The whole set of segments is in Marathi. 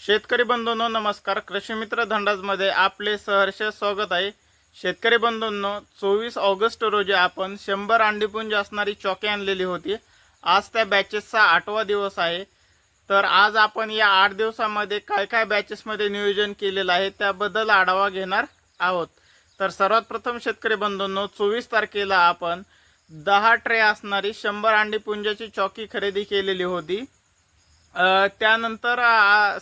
शेतकरी बंधूंनो नमस्कार. कृषी मित्र धंडाजमध्ये आपले सहर्ष स्वागत आहे. शेतकरी बंधूंनो चोवीस ऑगस्ट रोजी आपण शंभर अंडीपुंज असणारी चॉकी आणलेली होती. आज त्या बॅचेसचा आठवा दिवस आहे. तर आज आपण या आठ दिवसामध्ये काय काय बॅचेसमध्ये नियोजन केलेलं आहे त्याबद्दल आढावा घेणार आहोत. तर सर्वात प्रथम शेतकरी बंधूंनो चोवीस तारखेला आपण दहा ट्रे असणारी शंभर अंडीपुंजाची चॉकी खरेदी केलेली होती. त्यानंतर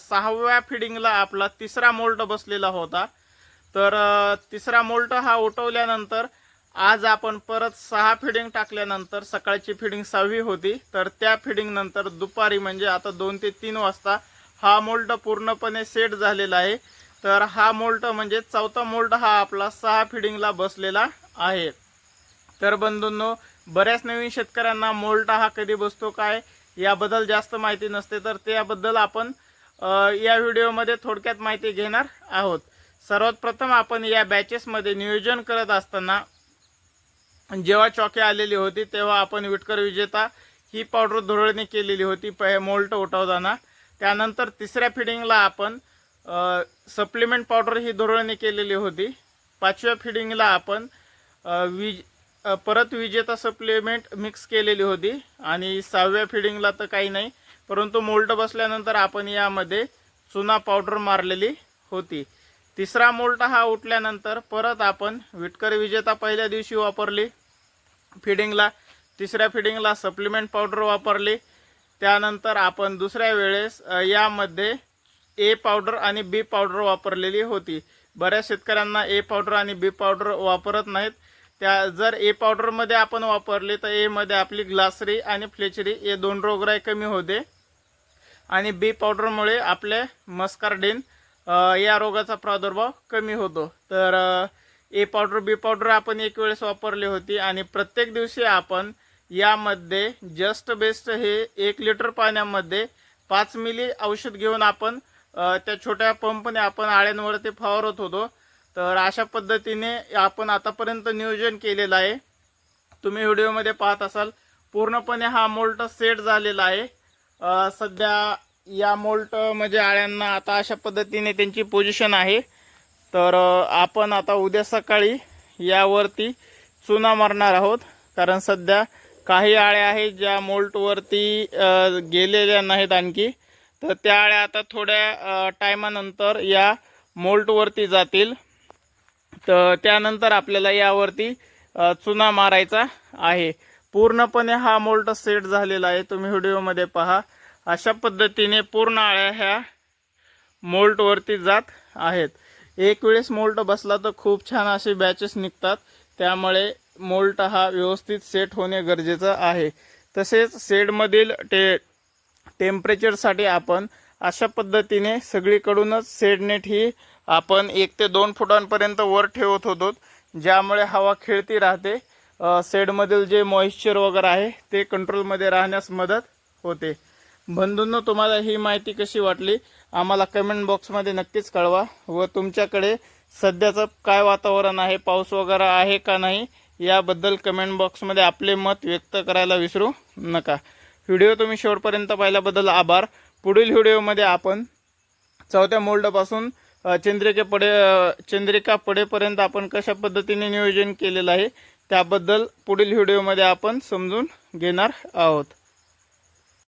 सहाव्या फिडिंगला आपला तिसरा मोल्ट बसलेला होता. तर तिसरा मोल्ट हा उठवल्यानंतर आज आपण परत सहा फिडिंग टाकल्यानंतर सकाळची फिडिंग सहावी होती. तर त्या फिडिंग नंतर दुपारी म्हणजे आता दोन ते तीन वाजता हा मोल्ट पूर्णपणे सेट झालेला आहे. तर हा मोल्ट म्हणजे चौथा मोल्ट हा आपला सहा फिडिंगला बसलेला आहे. तर बंधूंनो बऱ्याच नवीन शेतकऱ्यांना मोल्टा हा कधी बसतो काय? याबद्दल जास्त माहिती नसते तर त्याबद्दल आपण या व्हिडिओमध्ये थोडक्यात माहिती घेणार आहोत. सर्वात प्रथम आपण या बॅचेसमध्ये नियोजन करत असताना जेव्हा चॉकी आलेली होती तेव्हा आपण विटकर विजेता ही पावडर धुरळणी केलेली होती प मोल्ट उठवताना. त्यानंतर तिसऱ्या फिडिंगला आपण सप्लिमेंट पावडर ही धुरळणी केलेली होती. पाचव्या फिडिंगला आपण वीज परत विजेता सप्लिमेंट मिक्स केलेली होती. आणि सहाव्या फिडिंगला तर काही नाही. परंतु मोल्ट बसल्यानंतर आपण यामध्ये चुना पावडर मारलेली होती. तिसरा मोल्ट हा उठल्यानंतर परत आपण विटकर विजेता पहिल्या दिवशी वापरली फिडिंगला तिसऱ्या फिडिंगला सप्लिमेंट पावडर वापरली. त्यानंतर आपण दुसऱ्या वेळेस यामध्ये ए पावडर आणि बी पावडर वापरलेली होती. बऱ्याच शेतकऱ्यांना ए पावडर आणि बी पावडर वापरत नाहीत. त्या जर ए पावडरमध्ये आपण वापरली तर एमध्ये आपली ग्लासरी आणि फ्लेचरी हे दोन रोगराई कमी होते. आणि बी पावडरमुळे आपले मस्कार्डेन या रोगाचा प्रादुर्भाव कमी होतो. तर ए पावडर बी पावडर आपण एक वेळेस वापरली होती आणि प्रत्येक दिवशी आपण यामध्ये जस्ट बेस्ट हे एक लिटर पाण्यामध्ये पाच मिली औषध घेऊन आपण त्या छोट्या पंपने आपण आळ्यांवरती फवारत होतो. तर अशा पद्धतीने आपण आतापर्यंत नियोजन केलेलं आहे. तुम्ही व्हिडिओमध्ये पाहत असाल पूर्णपणे हा मोल्ट सेट झालेला आहे. सध्या या मोल्ट म्हणजे आळ्यांना आता अशा पद्धतीने त्यांची पोझिशन आहे. तर आपण आता उद्या सकाळी यावरती चुना मारणार आहोत. कारण सध्या काही आळ्या आहेत ज्या मोल्टवरती गेलेल्या नाहीत आणखी. तर त्या आळ्या आता थोड्या टायमानंतर या मोल्टवरती जातील. तर त्यानंतर आपल्याला यावरती चुना मारायचा आहे. पूर्णपणे हा मोल्ट सेट झालेला आहे. तुम्ही व्हिडिओमध्ये पहा. अशा पद्धतीने पूर्ण आळ्या ह्या मोल्टवरती जात आहेत. एक वेळेस मोल्ट बसला तर खूप छान असे बॅचेस निघतात. त्यामुळे मोल्ट हा व्यवस्थित सेट होणे गरजेचं आहे. तसेच सेडमधील टे टेम्परेचरसाठी आपण अशा पद्धतीने सगळीकडूनच सेडनेट ही आपण एक ते दोन फुटांपर्यंत वर ठेवत होतो. ज्यामुळे हवा खेळती राहते. सेडमधील शेडमधील जे मॉइश्चर वगैरे आहे ते कंट्रोलमध्ये राहण्यास मदत होते. बंधूंनो तुम्हाला ही माहिती कशी वाटली? आम्हाला कमेंट बॉक्समध्ये नक्कीच कळवा. व तुमच्याकडे सध्याचं काय वातावरण आहे पाऊस वगैरे आहे का नाही याबद्दल कमेंट बॉक्समध्ये आपले मत व्यक्त करायला विसरू नका. व्हिडिओ तुम्ही शेवटपर्यंत पाहिल्याबद्दल आभार. पुढील व्हिडिओमध्ये आपण चौथ्या मोल्डपासून चंद्रिके पडे चंद्रिका पडेपर्यंत आपण कशा पद्धतीने नियोजन केलेलं आहे त्याबद्दल पुढील व्हिडिओमध्ये आपण समजून घेणार आहोत.